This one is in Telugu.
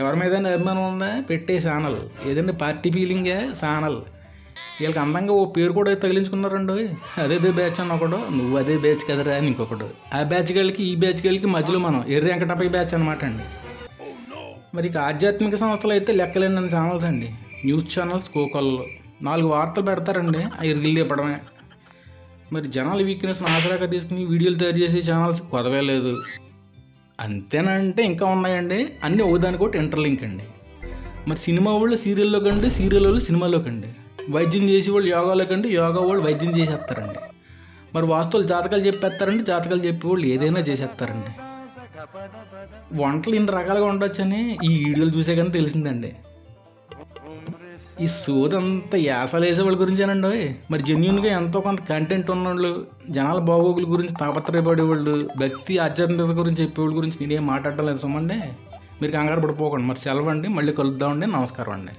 ఎవరి మీద అభిమానం ఉందా? పెట్టే ఛానల్ ఏదంటే పార్టీ ఫీలింగే? సానల్. వీళ్ళకి అందంగా ఓ పేరు కూడా తగిలించుకున్నారండి అదే అదే బ్యాచ్ అని ఒకడు. నువ్వు అదే బ్యాచ్ కదరా అని ఇంకొకడు. ఆ బ్యాచ్ గళ్ళకి ఈ బ్యాచ్ గళ్ళకి మధ్యలో మనం ఎర్రి వెంకటపై బ్యాచ్ అనమాట అండి. మరి ఇక ఆధ్యాత్మిక సంస్థలు అయితే లెక్కలేని ఛానల్స్ అండి. న్యూస్ ఛానల్స్ కోకొల్లు. నాలుగు వార్తలు పెడతారండి. ఆ ఇరుగులు తిప్పడమే. మరి జనాల వీక్నెస్ ఆసరాగా తీసుకుని వీడియోలు తయారు చేసే ఛానల్స్ కొదవే లేదు. అంతేనంటే ఇంకా ఉన్నాయండి. అన్నీ ఒకదానికి ఒకటి ఇంటర్లింక్ అండి. మరి సినిమా వాళ్ళు సీరియల్లో కండి సీరియల్ వాళ్ళు సినిమాలో కండి. వైద్యం చేసే వాళ్ళు యోగాలో కండి యోగా వాళ్ళు వైద్యం చేసేస్తారండి. మరి వాస్తువులు జాతకాలు చెప్పేస్తారండి జాతకాలు చెప్పే వాళ్ళు ఏదైనా చేసేస్తారండి. వంటలు ఇన్ని రకాలుగా ఉండొచ్చని ఈ వీడియోలు చూసే కానీ తెలిసిందండి. ఈ సోదంతా యాసలు వేసే వాళ్ళ గురించేనండి ఓయ్. మరి జెన్యున్గా ఎంతో కొంత కంటెంట్ ఉన్నవాళ్ళు జనాల బాగోగుల గురించి తాపత్రయపడేవాళ్ళు భక్తి ఆధ్యాత్మికత గురించి చెప్పేవాళ్ళ గురించి నేనేం మాట్లాడలేదు సుమండి. మీరు కంగారు పడిపోకండి. మరి సెలవు అండి. మళ్ళీ కలుద్దామండి. నమస్కారం అండి.